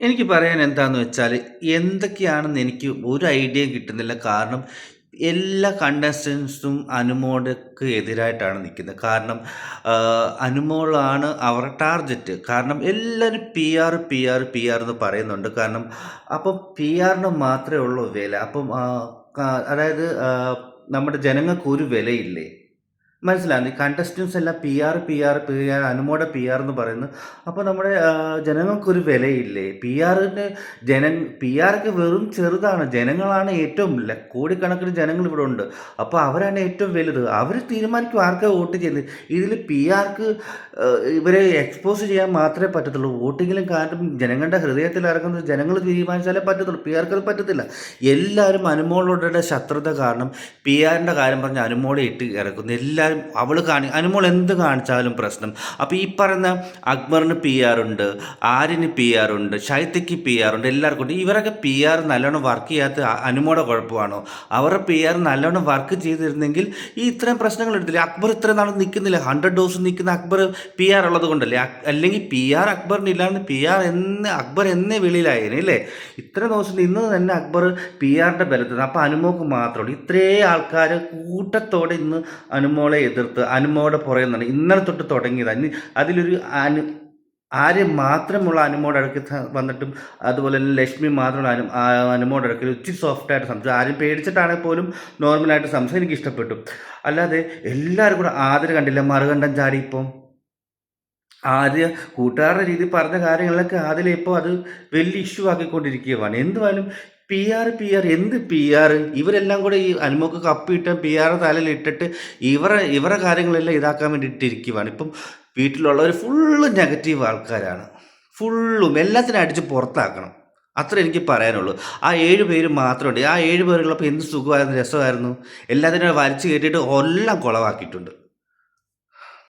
എനിക്ക് പറയാൻ എന്താന്ന് വെച്ചാൽ എന്തൊക്കെയാണെന്ന് എനിക്ക് ഒരു ഐഡിയ കിട്ടുന്നില്ല. കാരണം എല്ലാ കണ്ടസ്റ്റൻസും അനുമോൾക്ക് എതിരായിട്ടാണ് നിൽക്കുന്നത്. കാരണം അനുമോളാണ് അവരുടെ ടാർഗറ്റ് കാരണം എല്ലാവരും P R P R P R എന്ന് പറയുന്നുണ്ട്. കാരണം അപ്പം പി ആറിന് മാത്രമേ ഉള്ളൂ വില. അപ്പം അതായത് നമ്മുടെ ജനങ്ങൾക്ക് ഒരു വിലയില്ലേ? മനസ്സിലാകുന്നു കണ്ടസ്റ്റൻസ് എല്ലാം P R P R P R അനുമോടെ P R എന്ന് പറയുന്നു. അപ്പോൾ നമ്മുടെ ജനങ്ങൾക്കൊരു വിലയില്ലേ? പി ആറിന് ജന പി ആർക്ക് വെറും ചെറുതാണ്. ജനങ്ങളാണ് ഏറ്റവും കോടിക്കണക്കിന് ജനങ്ങൾ ഇവിടെ ഉണ്ട്. അപ്പോൾ അവരാണ് ഏറ്റവും വലുത്. അവർ തീരുമാനിക്കും ആർക്കാണ് വോട്ട് ചെയ്യുന്നത്. ഇതിൽ പി ആർക്ക് ഇവരെ എക്സ്പോസ് ചെയ്യാൻ മാത്രമേ പറ്റത്തുള്ളൂ. വോട്ടിങ്ങിലും കാരണം ജനങ്ങളുടെ ഹൃദയത്തിൽ ഇറങ്ങുന്നത് ജനങ്ങൾ തീരുമാനിച്ചാലേ പറ്റത്തുള്ളൂ. പി ആർക്ക് അത് പറ്റത്തില്ല. എല്ലാവരും അനുമോളുടെ ശത്രുത കാരണം പി ആറിന്റെ കാര്യം പറഞ്ഞ് അനുമോളെ ഇട്ട് ഇറക്കുന്നു. എല്ലാവരും അവൾ കാണി അനുമോൾ എന്ത് കാണിച്ചാലും പ്രശ്നം. അപ്പോൾ ഈ പറയുന്ന അക്ബറിന് പി ആർ ഉണ്ട് ആര്യന് പി ആർ ഉണ്ട് ഷൈത്തയ്ക്ക് പി ആർ ഉണ്ട് എല്ലാവർക്കും ഉണ്ട്. ഇവരൊക്കെ പി ആർ നല്ലോണം വർക്ക് ചെയ്യാത്ത അനുമോടെ കുഴപ്പമാണോ? അവരുടെ പി ആർ നല്ലോണം വർക്ക് ചെയ്തിരുന്നെങ്കിൽ ഈ ഇത്രയും പ്രശ്നങ്ങൾ എടുത്തില്ല? അക്ബർ ഇത്രയും നാൾ നിൽക്കുന്നില്ല ഹൺഡ്രഡ് ഡോസ് നിൽക്കുന്ന അക്ബർ പി ആർ ഉള്ളത് കൊണ്ടല്ലേ? അല്ലെങ്കിൽ പി ആർ അക്ബറിന് ഇല്ലാന്ന് പി ആർ എന്ന് അക്ബർ എന്നേ വെളിയിലായേനെ അല്ലേ? ഇത്ര ദിവസം നിന്ന് തന്നെ അക്ബർ പി ആറിന്റെ ബലത്തിൽ അപ്പോൾ അനുമോക്ക് മാത്രമേ ഇത്രേ ആൾക്കാർ കൂട്ടത്തോടെ ഇന്ന് അനുമോളെ എതിർത്ത് അനുമോടെ പുറകെ നിന്നാണ് ഇന്നലെ തൊട്ട് തുടങ്ങിയതാണ് അതിലൊരു അനു ആര് മാത്രമുള്ള അനുമോടെ അടുക്ക് വന്നിട്ടും അതുപോലെ തന്നെ ലക്ഷ്മി മാത്രമുള്ള അനു അനുമോടെ അടുക്കൽ ഒത്തിരി സോഫ്റ്റായിട്ട് സംസാരിച്ചു. ആരും പേടിച്ചിട്ടാണെങ്കിൽ പോലും നോർമലായിട്ട് സംസാരിച്ചു എനിക്ക് ഇഷ്ടപ്പെട്ടു. അല്ലാതെ എല്ലാവരും കൂടെ ആദര കണ്ടില്ല. മറുകണ്ഠം ചാടി ഇപ്പം. ആദ്യ കൂട്ടുകാരുടെ രീതി പറഞ്ഞ കാര്യങ്ങളൊക്കെ ആദ്യം ഇപ്പോൾ അത് വലിയ ഇഷ്യൂ ആക്കിക്കൊണ്ടിരിക്കുകയാണ്. എന്തുവായാലും പി ആർ പി ആർ എന്ത് പി ആർ ഇവരെല്ലാം കൂടെ ഈ അനുമോക്ക് കപ്പിയിട്ട് പി ആർ തലയിൽ ഇട്ടിട്ട് ഇവരെ ഇവരുടെ കാര്യങ്ങളെല്ലാം ഇതാക്കാൻ വേണ്ടിയിട്ട് ഇരിക്കുവാണ് ഇപ്പം വീട്ടിലുള്ളവർ ഫുള്ള് നെഗറ്റീവ് ആൾക്കാരാണ്. ഫുള്ളും എല്ലാത്തിനും അടിച്ച് പുറത്താക്കണം. അത്ര എനിക്ക് പറയാനുള്ളൂ. ആ ഏഴ് പേര് മാത്രമുണ്ട്. ആ ഏഴ് പേരുള്ളപ്പോൾ എന്ത് സുഖമായിരുന്നു? രസമായിരുന്നു? എല്ലാത്തിനും വലിച്ചു കയറ്റിയിട്ട് എല്ലാം കുളവാക്കിയിട്ടുണ്ട്.